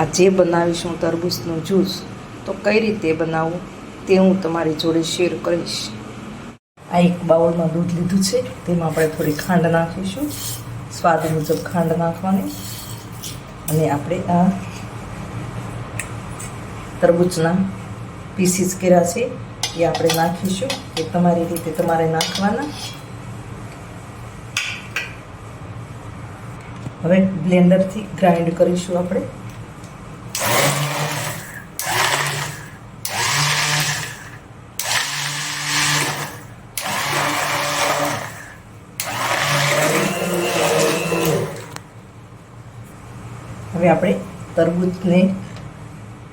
આજે બનાવીશું તરબૂચનું જ્યુસ, તો કઈ રીતે બનાવવું તે હું તમારી જોડે શેર કરીશ. આ એક બાઉલમાં દૂધ લીધું છે, તેમાં આપણે થોડી ખાંડ નાખીશું. સ્વાદ મુજબ ખાંડ નાખવાની. અને આપણે આ તરબૂચના પીસીસ કર્યા છે, એ આપણે નાખીશું એ તમારી રીતે તમારે નાખવાના. હવે બ્લેન્ડરથી ગ્રાઇન્ડ કરીશું આપણે. હવે આપણે તરબૂચને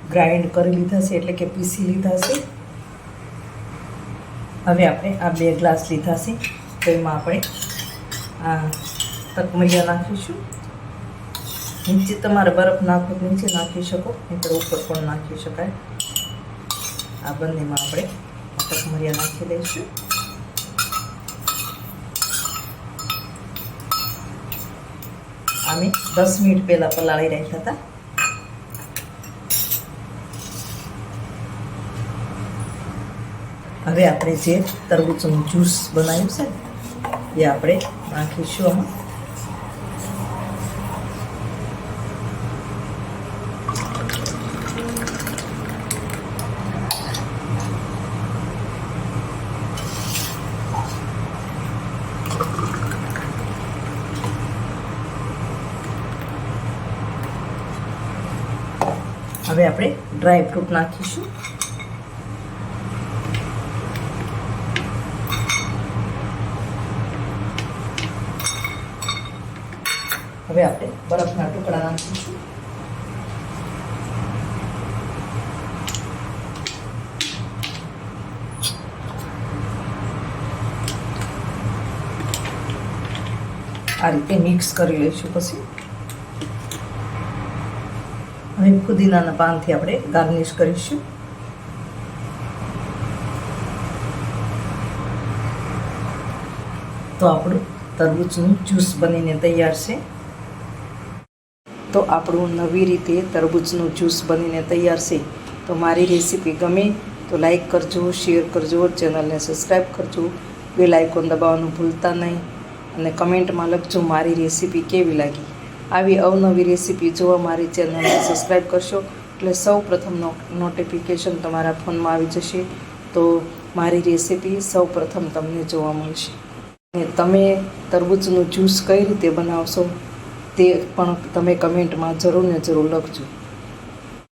ગ્રાઇન્ડ કરી લીધા છે, એટલે કે પીસી લીધા છે. હવે આપણે આ બે ગ્લાસ લીધા છે, તો એમાં આપણે આ તકમરિયા નાખીશું. નીચે તમારે બરફ નાખો નીચે નાખી શકો નહીં ઉપર પણ નાખી શકાય. આ બંનેમાં આપણે તકમરિયા નાખી દઈશું. આમે દસ મિનિટ પહેલાં પલાળી રાખ્યા હતા. હવે આપણે જે તરબૂચનું જ્યુસ બનાવ્યું છે, એ આપણે નાખીશું આમાં. હવે આપણે ડ્રાય ફ્રૂટ નાખીશું. હવે આપણે બરફના ટુકડા નાખીશું. આ રીતે મિક્સ કરી લઈશું પછી. હવે પુદીનાના પાનથી આપણે ગાર્નિશ કરીશું. તો આપણું તરબૂચનું જ્યુસ બનીને તૈયાર છે. તો આપણું નવી રીતે તરબૂચનું જ્યુસ બનીને તૈયાર છે. તો મારી રેસીપી ગમે તો લાઈક કરજો, શેર કરજો, ચેનલને સબસ્ક્રાઈબ કરજો. બેલ આઇકોન દબાવવાનું ભૂલતા નહીં. અને કમેન્ટમાં લખજો મારી રેસીપી કેવી લાગી. આવી અવનવી રેસીપી જોવા મારી ચેનલને સબસ્ક્રાઈબ કરશો. એટલે સૌ પ્રથમ નોટિફિકેશન તમારા ફોનમાં આવી જશે. તો મારી રેસીપી સૌ પ્રથમ તમને જોવા મળશે. અને તમે તરબૂચનું જ્યુસ કઈ રીતે બનાવશો તે પણ તમે કમેન્ટમાં જરૂર ને જરૂર લખજો.